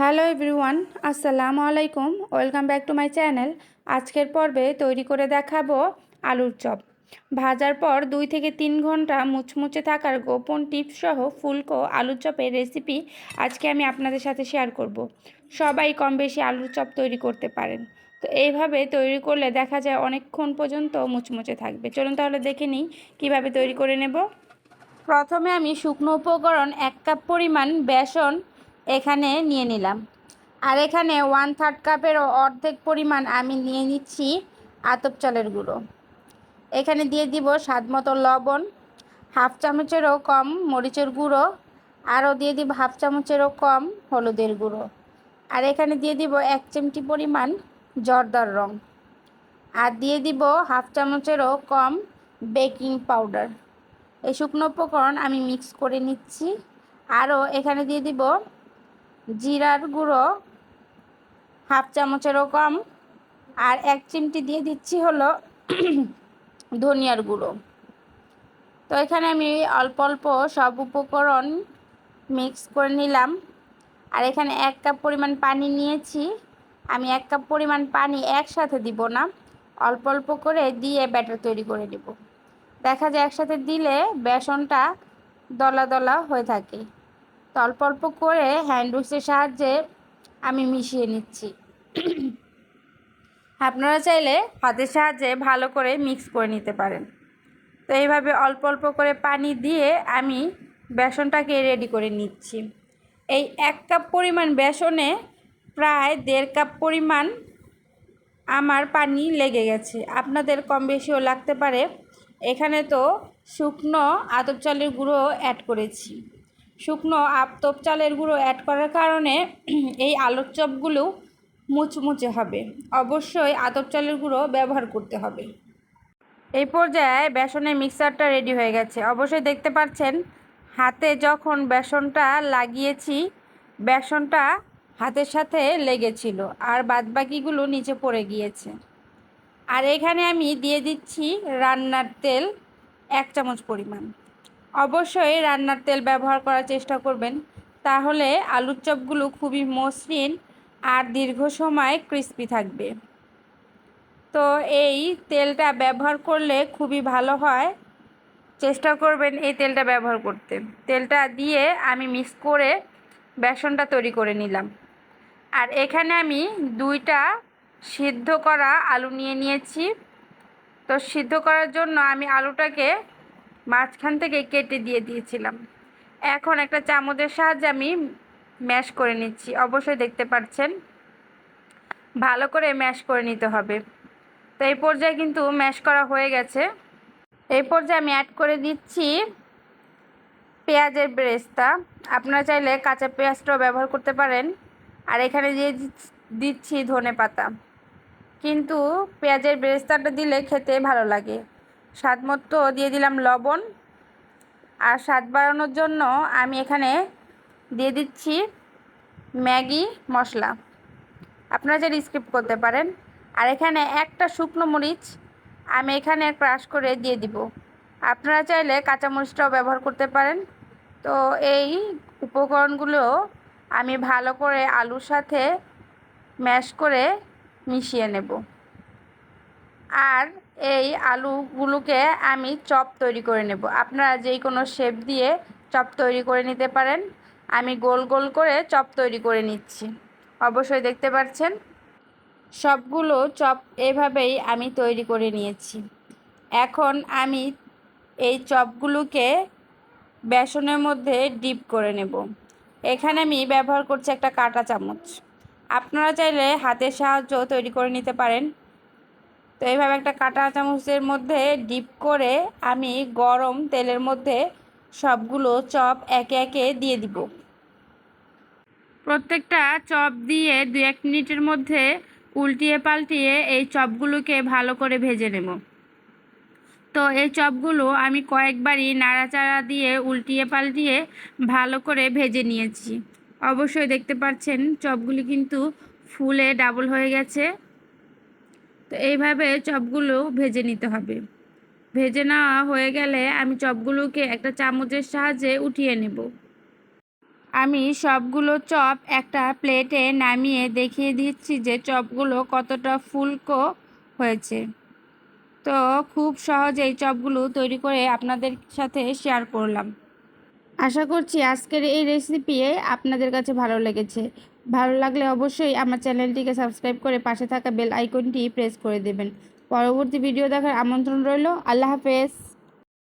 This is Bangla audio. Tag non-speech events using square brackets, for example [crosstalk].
হ্যালো এভরিওয়ান, আসসালামু আলাইকুম। Welcome back to my channel. আজকের পর্বে তৈরি করে দেখাবো আলুর চপ। ভাজার পর দুই থেকে তিন ঘণ্টা মুচমুচে থাকার গোপন টিপস সহ ফুলকো আলুর চপের রেসিপি আজকে আমি আপনাদের সাথে শেয়ার করব। সবাই কম বেশি আলুর চপ তৈরি করতে পারেন। তো এইভাবে তৈরি করলে দেখা যায় অনেকক্ষণ পর্যন্ত মুচমুচে থাকবে। চলুন তাহলে দেখে নিই কীভাবে তৈরি করে নেব। প্রথমে আমি শুকনো উপকরণ এক কাপ পরিমাণ বেসন এখানে নিয়ে নিলাম। আর এখানে ওয়ান থার্ড কাপের অর্ধেক পরিমাণ আমি নিয়ে নিচ্ছি আতপ চালের গুঁড়ো। এখানে দিয়ে দিব স্বাদ মতো লবণ, হাফ চামচেরও কম মরিচের গুঁড়ো, আরও দিয়ে দিব হাফ চামচেরও কম হলুদের গুঁড়ো। আর এখানে দিয়ে দিব এক চিমটি পরিমাণ জর্দার রং। আর দিয়ে দিব হাফ চামচেরও কম বেকিং পাউডার। এই শুকনো উপকরণ আমি মিক্স করে নিচ্ছি। আরও এখানে দিয়ে দিব জিরার গুঁড়ো, হাফ চামচেরও কম, আর এক চিমটি দিয়ে দিচ্ছি হলো [clears throat] ধনিয়ার গুঁড়ো। তো এখানে আমি অল্প অল্প সব উপকরণ মিক্স করে নিলাম। আর এখানে এক কাপ পরিমাণ পানি নিয়েছি। আমি এক কাপ পরিমাণ পানি একসাথে দিব না, অল্প অল্প করে দিয়ে ব্যাটার তৈরি করে নেব। দেখা যায় একসাথে দিলে বেসনটা দলা দলা হয়ে থাকে। তো অল্প অল্প করে হ্যান্ড উইক্সের সাহায্যে আমি মিশিয়ে নিচ্ছি। আপনারা চাইলে হাতের সাহায্যে ভালো করে মিক্স করে নিতে পারেন। তো এইভাবে অল্প অল্প করে পানি দিয়ে আমি বেসনটাকে রেডি করে নিচ্ছি। এই এক কাপ পরিমাণ বেসনে প্রায় দেড় কাপ পরিমাণ আমার পানি লেগে গেছে। আপনাদের কম বেশিও লাগতে পারে। এখানে তো শুকনো আতপ চালের গুঁড়ো অ্যাড করেছি। শুকনো আতপ চালের গুঁড়ো অ্যাড করার কারণে [clears throat] এই আলুর চপগুলো মুচমুচে হবে। অবশ্যই আতপ চালের গুঁড়ো ব্যবহার করতে হবে। এই পর্যায়ে বেসনের মিক্সারটা রেডি হয়ে গেছে। অবশ্যই দেখতে পাচ্ছেন, হাতে যখন বেসনটা লাগিয়েছি, বেসনটা হাতের সাথে লেগেছিল আর বাদবাকিগুলো নিচে পড়ে গিয়েছে। আর এখানে আমি দিয়ে দিচ্ছি রান্নার তেল এক চামচ পরিমাণ। অবশ্যই রান্নার তেল ব্যবহার করার চেষ্টা করবেন। তাহলে আলুর চপগুলো খুবই মসৃণ আর দীর্ঘ সময় ক্রিস্পি থাকবে। তো এই তেলটা ব্যবহার করলে খুবই ভালো হয়। চেষ্টা করবেন এই তেলটা ব্যবহার করতে। তেলটা দিয়ে আমি মিক্স করে বেসনটা তৈরি করে নিলাম। আর এখানে আমি দুইটা সিদ্ধ করা আলু নিয়ে নিয়েছি। তো সিদ্ধ করার জন্য আমি আলুটাকে মাঝখান থেকে কেটে দিয়ে দিয়েছিলাম। এখন একটা চামচের সাহায্যে আমি ম্যাশ করে নিচ্ছি। অবশ্যই দেখতে পাচ্ছেন ভালো করে ম্যাশ করে নিতে হবে। তো এই পর্যায়ে কিন্তু ম্যাশ করা হয়ে গেছে। এই পর্যায়ে আমি অ্যাড করে দিচ্ছি পেঁয়াজের ব্রেস্তা। আপনারা চাইলে কাঁচা পেঁয়াজটাও ব্যবহার করতে পারেন। আর এখানে দিয়ে দিচ্ছি ধনে পাতা কিন্তু পেঁয়াজের ব্রেস্তাটা দিলে খেতে ভালো লাগে। স্বাদ মতো দিয়ে দিলাম লবণ আর স্বাদ বাড়ানোর জন্য আমি এখানে দিয়ে দিচ্ছি ম্যাগি মশলা। আপনারা যে স্কিপ করতে পারেন। আর এখানে একটা শুকনো মরিচ আমি এখানে ক্রাশ করে দিয়ে দিব। আপনারা চাইলে কাঁচামরিচটাও ব্যবহার করতে পারেন। তো এই উপকরণগুলো আমি ভালো করে আলুর সাথে ম্যাশ করে মিশিয়ে নেব। আর এই আলুগুলোকে আমি চপ তৈরি করে নেব। আপনারা যেই কোনো শেপ দিয়ে চপ তৈরি করে নিতে পারেন। আমি গোল গোল করে চপ তৈরি করে নিচ্ছি। অবশ্যই দেখতে পাচ্ছেন? সবগুলো চপ এভাবেই আমি তৈরি করে নিয়েছি। এখন আমি এই চপগুলোকে বেসনের মধ্যে ডিপ করে নেব। এখানে আমি ব্যবহার করছি একটা কাটা চামচ। আপনারা চাইলে হাতের সাহায্য তৈরি করে নিতে পারেন। তো এইভাবে একটা কাটা চামচের মধ্যে ডিপ করে আমি গরম তেলের মধ্যে সবগুলো চপ একে একে দিয়ে দিব। প্রত্যেকটা চপ দিয়ে দু এক মিনিটের মধ্যে উল্টিয়ে পাল্টিয়ে এই চপগুলোকে ভালো করে ভেজে নেব। তো এই চপগুলো আমি কয়েকবারই নাড়াচাড়া দিয়ে উল্টিয়ে পাল্টিয়ে ভালো করে ভেজে নিয়েছি। অবশ্যই দেখতে পাচ্ছেন, চপগুলি কিন্তু ফুলে ডাবল হয়ে গেছে। তো এইভাবে চপগুলো ভেজে নিতে হবে। ভেজে নেওয়া হয়ে গেলে আমি চপগুলোকে একটা চামচের সাহায্যে উঠিয়ে নেব। আমি সবগুলো চপ একটা প্লেটে নামিয়ে দেখিয়ে দিচ্ছি যে চপগুলো কতটা ফুলকো হয়েছে। তো খুব সহজেই চপগুলো তৈরি করে আপনাদের সাথে শেয়ার করলাম। আশা করছি আজকের এই রেসিপি আপনাদের কাছে ভালো লেগেছে। ভালো লাগলে অবশ্যই আমার চ্যানেলটিকে সাবস্ক্রাইব করে পাশে থাকা বেল আইকনটি প্রেস করে দেবেন। পরবর্তী ভিডিও দেখার আমন্ত্রণ রইল। আল্লাহ হাফেজ।